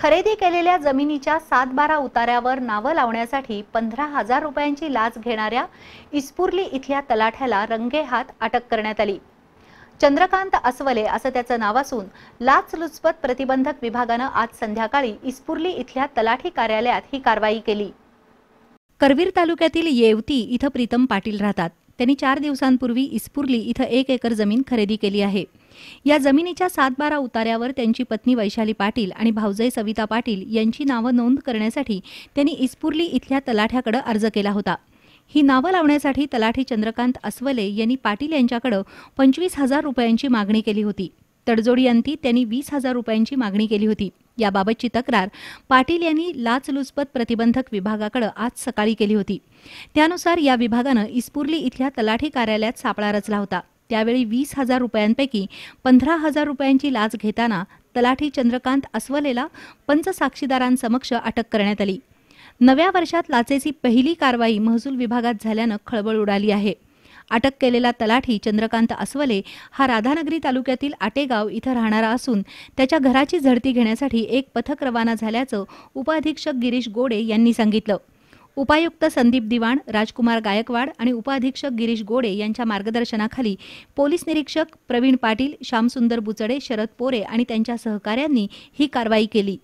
खरेदी केलेल्या जमिनीच्या सात बारा उतार्यावर नावं लावण्यासाठी पंधरा हजार रुपयांची लाच घेणाऱ्या इस्पुर्ली इथल्या तलाठ्याला रंगेहात अटक करण्यात आली. चंद्रकांत अस्वले असं त्याचं नाव असून लाचलुचपत प्रतिबंधक विभागानं आज संध्याकाळी इस्पुर्ली इथल्या तलाठी कार्यालयात ही कारवाई केली. करवीर तालुक्यातील येवती इथं प्रीतम पाटील राहतात. त्यांनी चार दिवसांपूर्वी इस्पुर्ली इथं एक एकर जमीन खरेदी केली आहे. या जमिनीच्या सात बारा उतार्यावर त्यांची पत्नी वैशाली पाटील आणि भाऊजय सविता पाटील यांची नावं नोंद करण्यासाठी त्यांनी इस्पुर्ली इथल्या तलाठ्याकडे अर्ज केला होता. ही नावं लावण्यासाठी तलाठी चंद्रकांत अस्वले यांनी पाटील यांच्याकडे पंचवीस हजार रुपयांची मागणी केली होती. तडजोडी अंती त्यांनी वीस हजार रुपयांची मागणी केली होती. याबाबतची तक्रार पाटील यांनी लाचलुचपत प्रतिबंधक विभागाकडे आज सकाळी केली होती. त्यानुसार या विभागानं इस्पुर्ली इथल्या तलाठी कार्यालयात सापळा रचला होता. त्यावेळी वीस हजार रुपयांपैकी पंधरा हजार रुपयांची लाच घेताना तलाठी चंद्रकांत अस्वलेला पंचसाक्षीदारांसमक्ष अटक करण्यात आली. नव्या वर्षात लाचेची पहिली कारवाई महसूल विभागात झाल्यानं खळबळ उडाली आहे. अटक केलेला तलाठी चंद्रकांत अस्वले हा राधानगरी तालुक्यातील आटेगाव इथं राहणारा असून त्याच्या घराची झडती घेण्यासाठी एक पथक रवाना झाल्याचं उपअधीक्षक गिरीश गोडे यांनी सांगितलं. उपायुक्त संदीप दिवाण राजकुमार गायकवाड आणि उपअधीक्षक गिरीश गोडे यांच्या मार्गदर्शनाखाली पोलीस निरीक्षक प्रवीण पाटील श्यामसुंदर बुचडे शरद पोरे आणि त्यांच्या सहकाऱ्यांनी ही कारवाई केली.